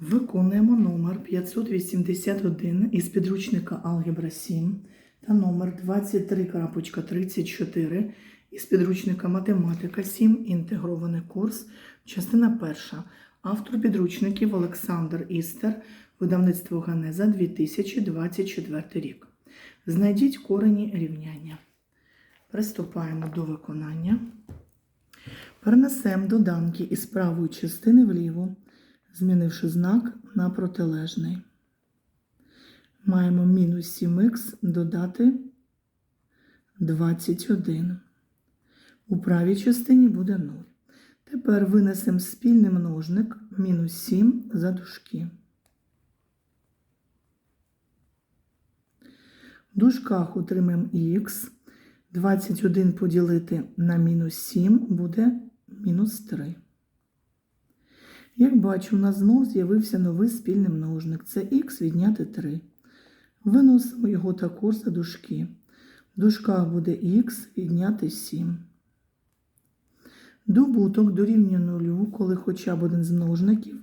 Виконуємо номер 581 із підручника Алгебра 7 та номер 23.34 із підручника Математика 7. Інтегрований курс. Частина перша. Автор підручників Олександр Істер. Видавництво Ганеза 2024 рік. Знайдіть корені рівняння. Приступаємо до виконання. Перенесемо доданки із правої частини вліво, змінивши знак на протилежний. Маємо мінус 7х додати 21. У правій частині буде 0. Тепер винесемо спільний множник мінус 7 за дужки. В дужках отримаємо х. 21 поділити на мінус 7 буде мінус 3. Як бачу, у нас знову з'явився новий спільний множник. Це х відняти 3. Виносимо його також за дужки. В дужках буде х відняти 7. Добуток дорівнює нулю, коли хоча б один з множників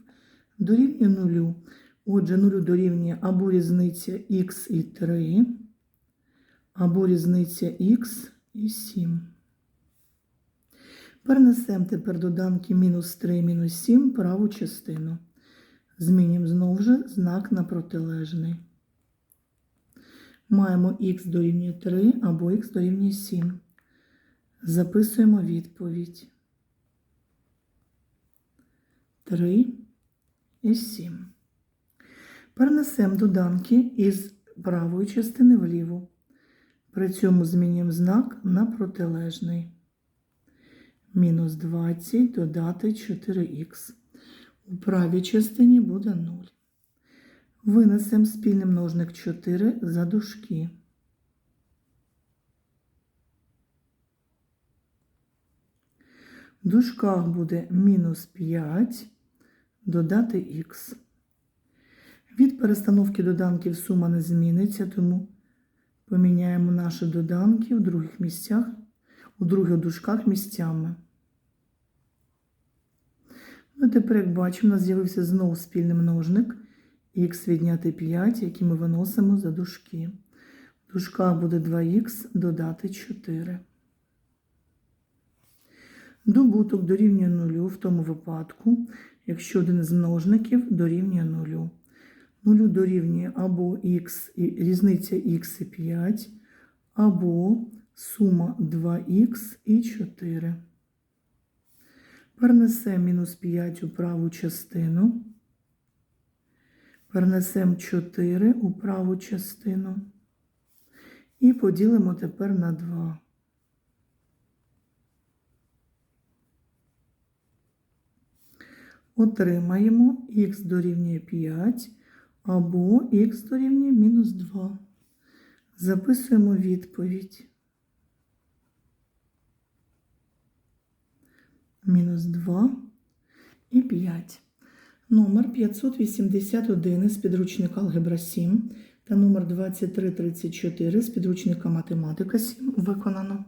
дорівнює нулю. Отже, нулю дорівнює або різниця х і 3, або різниця х і 7. Перенесемо тепер доданки мінус 3 мінус 7 праву частину. Змінюємо знову ж знак на протилежний. Маємо х дорівнює 3 або х дорівнює 7. Записуємо відповідь. 3 і 7. Перенесемо доданки із правої частини вліву. При цьому змінюємо знак на протилежний. Мінус 20 додати 4х. У правій частині буде 0. Винесемо спільний множник 4 за дужки. В дужках буде мінус 5 додати х. Від перестановки доданків сума не зміниться, тому поміняємо наші доданки в других місцях, у других дужках місцями. Ну, тепер, як бачимо, у нас з'явився знову спільний множник х відняти 5, який ми виносимо за дужки. В дужках буде 2х додати 4. Добуток дорівнює нулю в тому випадку, якщо один з множників дорівнює нулю. Нулю дорівнює або х і різниця х і 5, або сума 2х і 4. Перенесемо мінус 5 у праву частину. Перенесемо 4 у праву частину. І поділимо тепер на 2. Отримаємо х дорівнює 5 або х дорівнює мінус 2. Записуємо відповідь. Мінус 2 і 5. Номер 581 з підручника Алгебра 7 та номер 2334 з підручника Математика 7 виконано.